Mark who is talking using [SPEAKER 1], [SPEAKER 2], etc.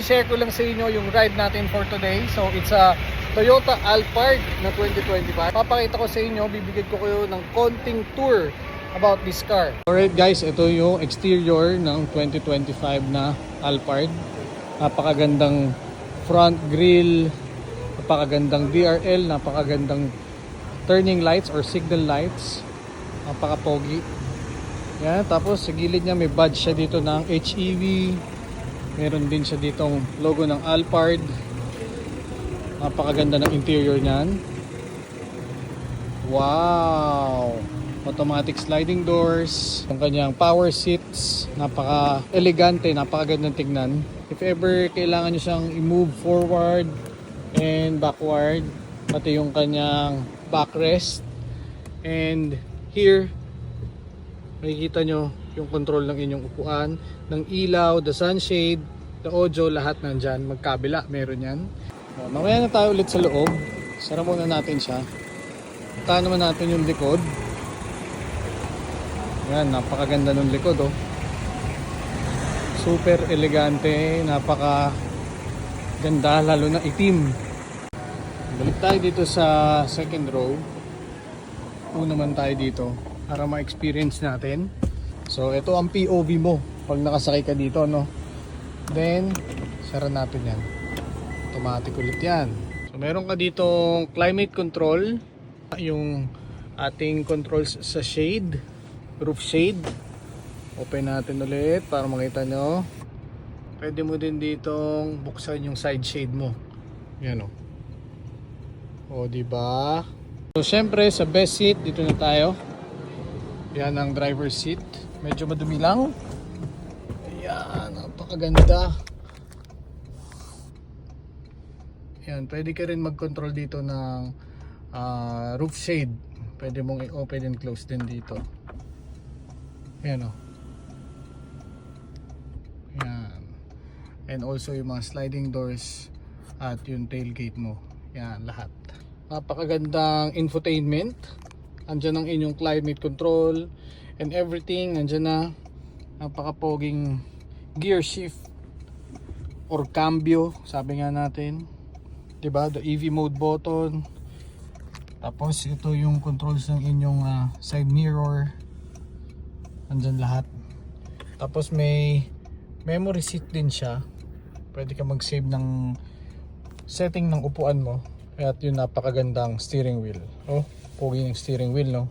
[SPEAKER 1] isi-share ko lang sa inyo yung ride natin for today. So it's a Toyota Alphard na 2025. Papakita ko sa inyo, bibigyan ko kayo ng konting tour about this car. Alright guys, ito yung exterior ng 2025 na Alphard. Napakagandang front grille, napakagandang DRL, napakagandang turning lights or signal lights. Napaka-pogi. Yan, tapos sa gilid niya may badge siya dito ng HEV. Meron din siya ditong logo ng Alphard. Napakaganda ng interior niyan. Wow! Automatic sliding doors. Yung kanyang power seats. Napaka elegante, napakagandang tignan. If ever kailangan nyo siyang i-move forward and backward, pati yung kanyang backrest. And here, makikita nyo yung control ng inyong upuan, ng ilaw, the sunshade, the audio, lahat nandyan. Magkabila, meron yan. Uh, mamaya na tayo ulit sa loob. Sara muna natin siya. Puntahan naman natin yung likod. Yan, napakaganda ng likod oh. Super elegante, napaka ganda, lalo na itim. Balik tayo dito sa second row. Una naman tayo dito para ma-experience natin. So, ito ang POV mo pag nakasakay ka dito, no? Then, sara natin yan. Automatic ulit yan. So, meron ka ditong climate control, yung ating controls sa shade, roof shade. Open natin ulit para makita nyo. Pwede mo din ditong buksan yung side shade mo. Yan, o. O, di ba? So, syempre, sa best seat, dito na tayo. Yan ang driver's seat. Medyo madumi lang. Ayan, napakaganda. Yan, pwede ka rin mag-control dito ng ah, roof shade. Pwede mong i-open and close din dito. Yan o. Yan. And also yung mga sliding doors at yung tailgate mo. Yan, lahat. Napakagandang infotainment. Andyan ang inyong climate control and everything. Andyan na. Napakapoging gear shift or cambio, sabi nga natin. 'Di ba? The EV mode button. Tapos ito yung controls ng inyong ah, side mirror. Andyan lahat. Tapos may memory seat din siya. Pwede ka mag-save ng setting ng upuan mo. At yung napakagandang steering wheel. Oh, pogi ng steering wheel, no?